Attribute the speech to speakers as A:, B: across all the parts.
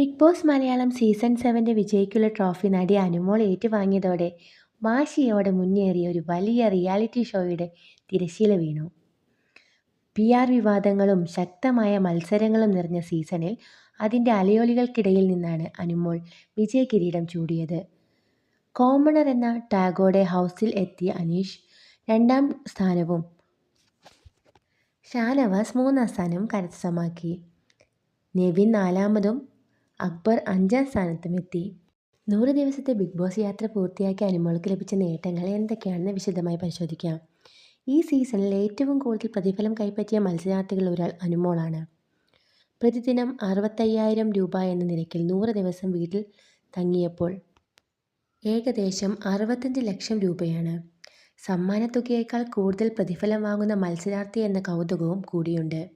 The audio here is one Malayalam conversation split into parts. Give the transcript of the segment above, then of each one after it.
A: ബിഗ് ബോസ് മലയാളം സീസൺ സെവന്റെ വിജയിക്കുള്ള ട്രോഫി നടി അനുമോൾ ഏറ്റുവാങ്ങിയതോടെ വാശിയോടെ മുന്നേറിയ ഒരു വലിയ റിയാലിറ്റി ഷോയുടെ തിരശീല വീണു. പി ആർ വിവാദങ്ങളും ശക്തമായ മത്സരങ്ങളും നിറഞ്ഞ സീസണിൽ അതിന്റെ അലയോലികൾക്കിടയിൽ നിന്നാണ് അനുമോൾ വിജയ കിരീടം ചൂടിയത്. കോമണർ എന്ന ടാഗോടെ ഹൗസിൽ എത്തിയ അനീഷ് രണ്ടാം സ്ഥാനവും ഷാനവാസ് മൂന്നാം സ്ഥാനവും കരസ്ഥമാക്കി. നെവിൻ നാലാമതും അക്ബർ അഞ്ചാം സ്ഥാനത്തും എത്തി നൂറ് ദിവസത്തെ ബിഗ് ബോസ് യാത്ര പൂർത്തിയാക്കിയ അനുമോൾക്ക് ലഭിച്ച നേട്ടങ്ങൾ എന്തൊക്കെയാണെന്ന് വിശദമായി പരിശോധിക്കാം. ഈ സീസണിൽ ഏറ്റവും കൂടുതൽ പ്രതിഫലം കൈപ്പറ്റിയ മത്സരാർത്ഥികളിൽ ഒരാൾ അനുമോളാണ്. പ്രതിദിനം അറുപത്തയ്യായിരം രൂപ എന്ന നിരക്കിൽ നൂറ് ദിവസം വീട്ടിൽ തങ്ങിയപ്പോൾ ഏകദേശം അറുപത്തഞ്ച് ലക്ഷം രൂപയാണ്. സമ്മാനത്തുകയേക്കാൾ കൂടുതൽ പ്രതിഫലം വാങ്ങുന്ന മത്സരാർത്ഥി എന്ന കൗതുകവും കൂടിയുണ്ട്.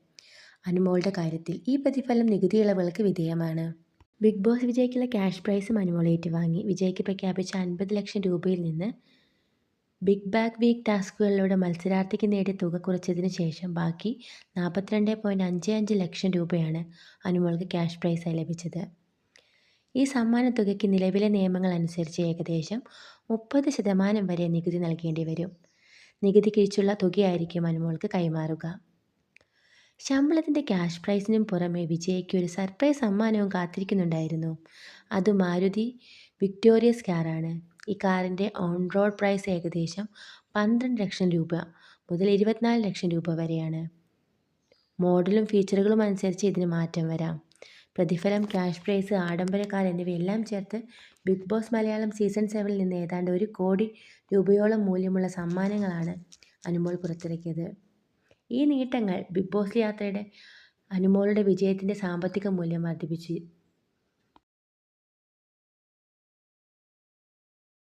A: അനുമോളുടെ കാര്യത്തിൽ ഈ പ്രതിഫലം നികുതി ഇളവുകൾക്ക് വിധേയമാണ്. ബിഗ് ബോസ് വിജയ്ക്കുള്ള ക്യാഷ് പ്രൈസ് മനുമോളേറ്റ് വാങ്ങി. വിജയ്ക്ക് പ്രഖ്യാപിച്ച അൻപത് ലക്ഷം രൂപയിൽ നിന്ന് ബിഗ് ബാഗ് വീക്ക് ടാസ്കുകളിലൂടെ മത്സരാർത്ഥിക്ക് നേടിയ തുക കുറച്ചതിന് ശേഷം ബാക്കി നാൽപ്പത്തിരണ്ട് പോയിന്റ് അഞ്ച് അഞ്ച് ലക്ഷം രൂപയാണ് അനുമോൾക്ക് ക്യാഷ് പ്രൈസായി ലഭിച്ചത്. ഈ സമ്മാന തുകയ്ക്ക് നിലവിലെ നിയമങ്ങൾ അനുസരിച്ച് ഏകദേശം മുപ്പത് ശതമാനം വരെ നികുതി നൽകേണ്ടി വരും. നികുതി കിഴിച്ചുള്ള തുകയായിരിക്കും അനുമോൾക്ക് കൈമാറുക. ശമ്പളത്തിന്റെ ക്യാഷ് പ്രൈസിനും പുറമെ വിജയ്ക്ക് ഒരു സർപ്രൈസ് സമ്മാനവും കാത്തിരിക്കുന്നുണ്ടായിരുന്നു. അത് മാരുതി വിക്ടോറിയസ് കാറാണ്. ഈ കാറിന്റെ ഓൺ റോഡ് പ്രൈസ് ഏകദേശം പന്ത്രണ്ട് ലക്ഷം രൂപ മുതൽ ഇരുപത്തിനാല് ലക്ഷം രൂപ വരെയാണ്. മോഡലും ഫീച്ചറുകളും അനുസരിച്ച് ഇതിന് മാറ്റം വരാം. പ്രതിഫലം ക്യാഷ് പ്രൈസ് ആഡംബര കാർ എന്നിവയെല്ലാം ചേർത്ത് ബിഗ് ബോസ് മലയാളം സീസൺ സെവനിൽ നിന്ന് ഏതാണ്ട് ഒരു കോടി രൂപയോളം മൂല്യമുള്ള സമ്മാനങ്ങളാണ് അനുമോൾ പുറത്തിറക്കിയത്. ഈ നേട്ടങ്ങൾ ബിഗ് ബോസ് യാത്രയുടെ അനുമോളുടെ വിജയത്തിന്റെ സാമ്പത്തിക മൂല്യം വർദ്ധിപ്പിച്ചു